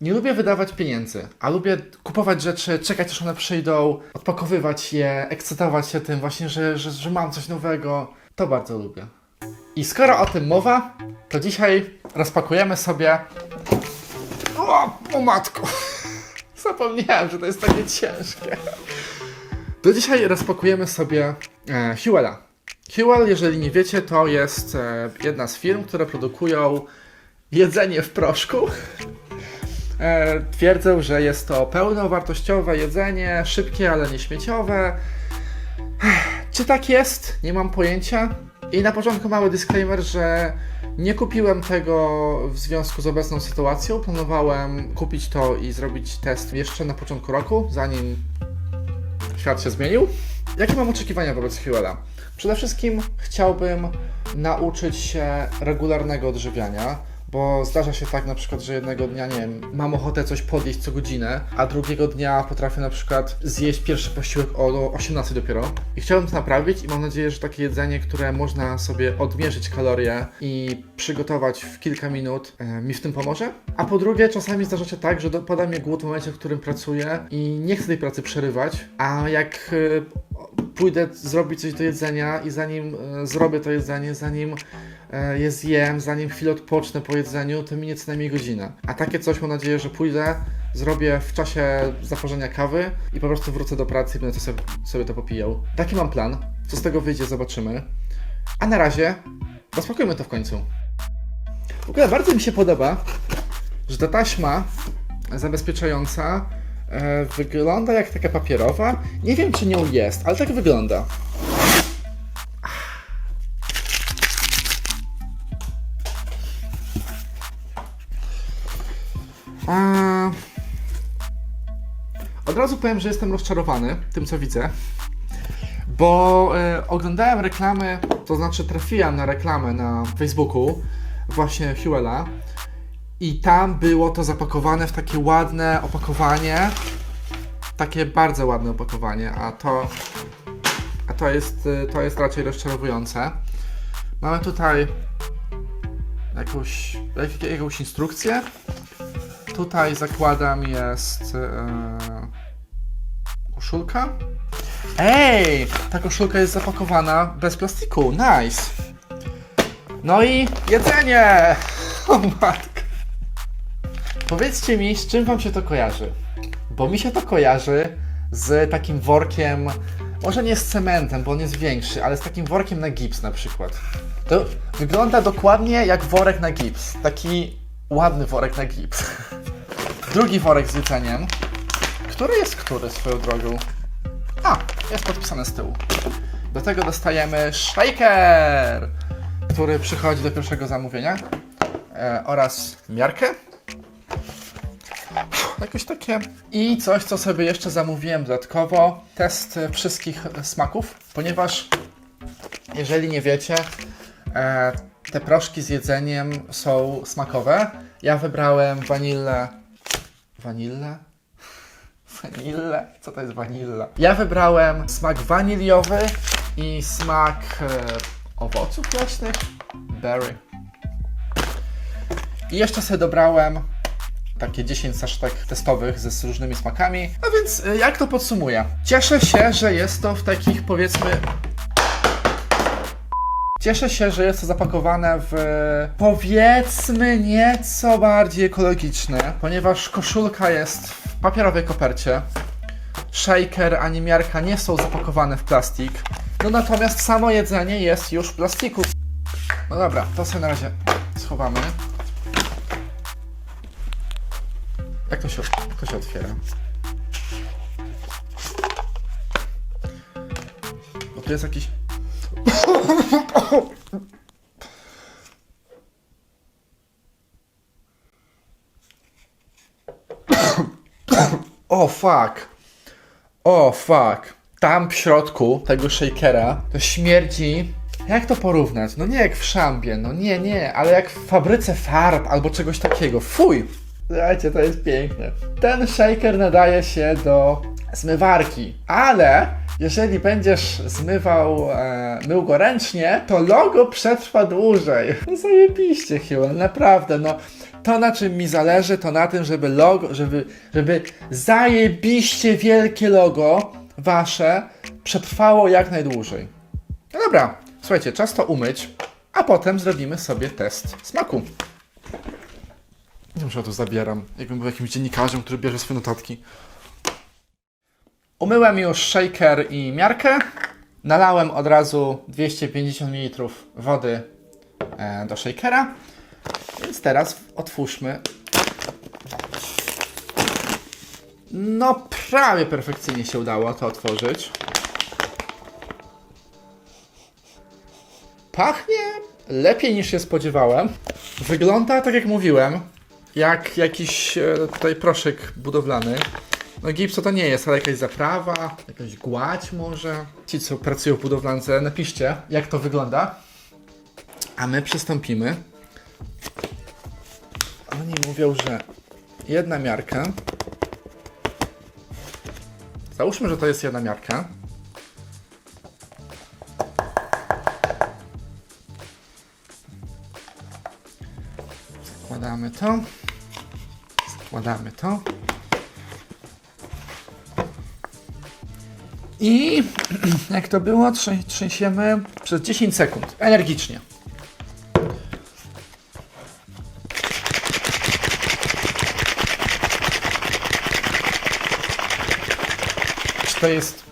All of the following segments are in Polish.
Nie lubię wydawać pieniędzy, a lubię kupować rzeczy, czekać aż one przyjdą, odpakowywać je, ekscytować się tym właśnie, że, że, że mam coś nowego. To bardzo lubię. I skoro o tym mowa, to dzisiaj rozpakujemy sobie... O, o matko! Zapomniałem, że to jest takie ciężkie. To dzisiaj rozpakujemy sobie e, Hewella. Hewell, jeżeli nie wiecie, to jest e, jedna z firm, które produkują jedzenie w proszku. E, twierdzę, że jest to pełnowartościowe jedzenie, szybkie, ale nie śmieciowe. Czy tak jest? Nie mam pojęcia. I na początku mały disclaimer, że nie kupiłem tego w związku z obecną sytuacją. Planowałem kupić to i zrobić test jeszcze na początku roku, zanim świat się zmienił. Jakie mam oczekiwania wobec Hewella? Przede wszystkim chciałbym nauczyć się regularnego odżywiania, bo zdarza się tak na przykład, że jednego dnia, nie wiem, mam ochotę coś podjeść co godzinę, a drugiego dnia potrafię na przykład zjeść pierwszy posiłek o 18 dopiero. I chciałbym to naprawić i mam nadzieję, że takie jedzenie, które można sobie odmierzyć kalorie i przygotować w kilka minut, e, mi w tym pomoże. A po drugie, czasami zdarza się tak, że dopada mnie głód w momencie, w którym pracuję i nie chcę tej pracy przerywać, a jak e, pójdę zrobić coś do jedzenia i zanim e, zrobię to jedzenie, zanim je zjem, zanim chwilę odpocznę po jedzeniu, to minie co najmniej godzina. A takie coś mam nadzieję, że pójdę, zrobię w czasie zaparzenia kawy i po prostu wrócę do pracy i będę to sobie, sobie to popijał. Taki mam plan. Co z tego wyjdzie, zobaczymy. A na razie rozpakujmy to w końcu. W ogóle bardzo mi się podoba, że ta taśma zabezpieczająca e, wygląda jak taka papierowa. Nie wiem, czy nią jest, ale tak wygląda. Razu powiem, że jestem rozczarowany tym, co widzę. Bo e, oglądałem reklamy, to znaczy trafiłem na reklamę na Facebooku właśnie Hewella i tam było to zapakowane w takie ładne opakowanie. Takie bardzo ładne opakowanie, a to a to jest, y, to jest raczej rozczarowujące. Mamy tutaj jakąś, jak, jakąś instrukcję. Tutaj zakładam jest e, koszulka. Ej, ta koszulka jest zapakowana bez plastiku. Nice. No i jedzenie! O matko. Powiedzcie mi, z czym wam się to kojarzy? Bo mi się to kojarzy z takim workiem, może nie z cementem, bo on jest większy, ale z takim workiem na gips na przykład. To wygląda dokładnie jak worek na gips. Taki ładny worek na gips. Drugi worek z jedzeniem. Który jest który swoją drogą? A, jest podpisane z tyłu. Do tego dostajemy shaker, który przychodzi do pierwszego zamówienia e, oraz miarkę. Jakoś takie. I coś, co sobie jeszcze zamówiłem dodatkowo. Test wszystkich smaków, ponieważ jeżeli nie wiecie, e, te proszki z jedzeniem są smakowe. Ja wybrałem wanillę. Wanillę? Wanillę? Co to jest wanilla? Ja wybrałem smak waniliowy i smak e, owoców leśnych. Berry. I jeszcze sobie dobrałem takie 10 saszetek testowych ze z różnymi smakami. A więc y, jak to podsumuję? Cieszę się, że jest to w takich powiedzmy Cieszę się, że jest to zapakowane w powiedzmy nieco bardziej ekologiczne, ponieważ koszulka jest w papierowej kopercie. Shaker ani miarka nie są zapakowane w plastik. No natomiast samo jedzenie jest już w plastiku. No dobra, to sobie na razie schowamy. Jak to się, jak to się otwiera? Bo tu jest jakiś... O fuck. O fuck. Tam w środku tego shakera to śmierdzi. Jak to porównać? No nie jak w szambie, no nie, nie, ale jak w fabryce farb albo czegoś takiego. Fuj! Słuchajcie, to jest piękne. Ten shaker nadaje się do zmywarki. Ale jeżeli będziesz zmywał e, mył go ręcznie, to logo przetrwa dłużej. No zajebiście, Huel, naprawdę, no. To na czym mi zależy, to na tym, żeby logo, żeby, żeby zajebiście wielkie logo wasze przetrwało jak najdłużej. No dobra, słuchajcie, czas to umyć, a potem zrobimy sobie test smaku. Nie wiem, że to zabieram, jakbym był jakimś dziennikarzem, który bierze swoje notatki. Umyłem już shaker i miarkę. Nalałem od razu 250 ml wody e, do shakera. Więc teraz otwórzmy. No, prawie perfekcyjnie się udało to otworzyć. Pachnie lepiej niż się spodziewałem. Wygląda tak jak mówiłem, jak jakiś e, tutaj proszek budowlany. No gipso to nie jest, ale jakaś zaprawa, jakaś gładź może. Ci, co pracują w budowlance, napiszcie, jak to wygląda. A my przystąpimy. Oni mówią, że jedna miarka. Załóżmy, że to jest jedna miarka. Zakładamy to. Zakładamy to. I jak to było, trzę- trzęsiemy przez 10 sekund. Energicznie. Czy to jest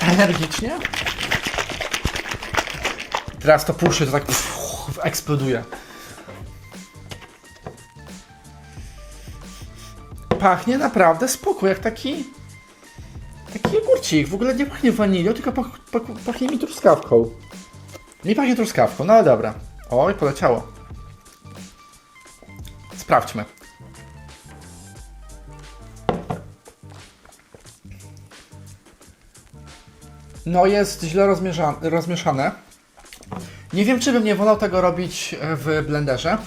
energicznie? Teraz to puszy, to tak uff, eksploduje. Pachnie naprawdę spoko, jak taki W ogóle nie pachnie wanilią, tylko pach, pach, pachnie mi truskawką. Nie pachnie truskawką, no ale dobra. Oj, poleciało. Sprawdźmy. No jest źle rozmiesza- rozmieszane. Nie wiem, czy bym nie wolał tego robić w blenderze,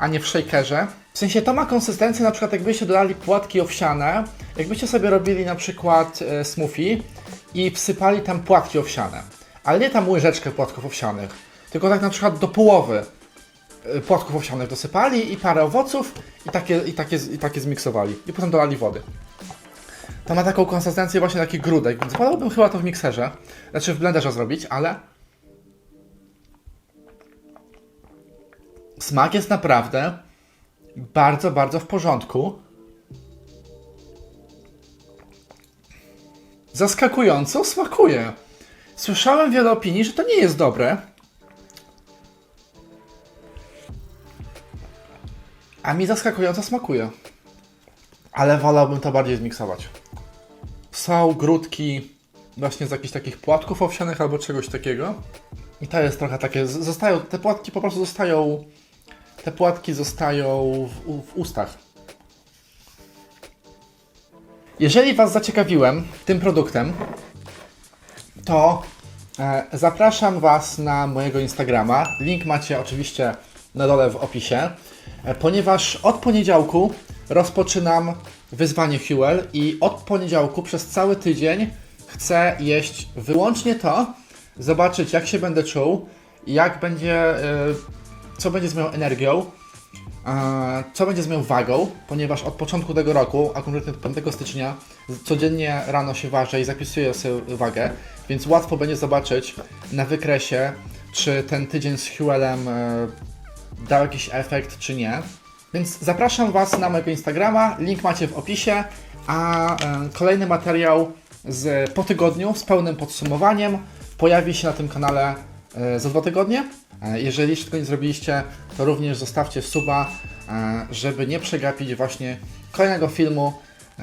a nie w shakerze. W sensie to ma konsystencję, na przykład jakbyście dodali płatki owsiane, jakbyście sobie robili na przykład e, smoothie i wsypali tam płatki owsiane, ale nie tam łyżeczkę płatków owsianych, tylko tak na przykład do połowy e, płatków owsianych dosypali i parę owoców i takie, i takie, i takie zmiksowali i potem dolali wody. To ma taką konsystencję właśnie taki grudek, więc wolałbym chyba to w mikserze, znaczy w blenderze zrobić, ale smak jest naprawdę bardzo, bardzo w porządku. Zaskakująco smakuje. Słyszałem wiele opinii, że to nie jest dobre. A mi zaskakująco smakuje. Ale wolałbym to bardziej zmiksować. Są grudki właśnie z jakichś takich płatków owsianych albo czegoś takiego. I to jest trochę takie, zostają, te płatki po prostu zostają, te płatki zostają w, w ustach. Jeżeli Was zaciekawiłem tym produktem, to e, zapraszam Was na mojego Instagrama. Link macie oczywiście na dole w opisie, e, ponieważ od poniedziałku rozpoczynam wyzwanie Huel i od poniedziałku przez cały tydzień chcę jeść wyłącznie to, zobaczyć jak się będę czuł, jak będzie, e, co będzie z moją energią, E, co będzie z moją wagą, ponieważ od początku tego roku, a konkretnie od 5 stycznia, codziennie rano się ważę i zapisuję sobie wagę, więc łatwo będzie zobaczyć na wykresie, czy ten tydzień z Huelem e, dał jakiś efekt, czy nie. Więc zapraszam Was na mojego Instagrama, link macie w opisie, a e, kolejny materiał z, po tygodniu z pełnym podsumowaniem pojawi się na tym kanale za dwa tygodnie. E, Jeżeli jeszcze tego nie zrobiliście, to również zostawcie suba, e, żeby nie przegapić właśnie kolejnego filmu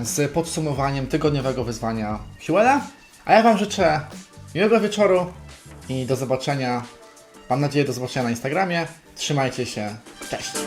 z podsumowaniem tygodniowego wyzwania Huela. A ja Wam życzę miłego wieczoru i do zobaczenia. Mam nadzieję do zobaczenia na Instagramie. Trzymajcie się. Cześć!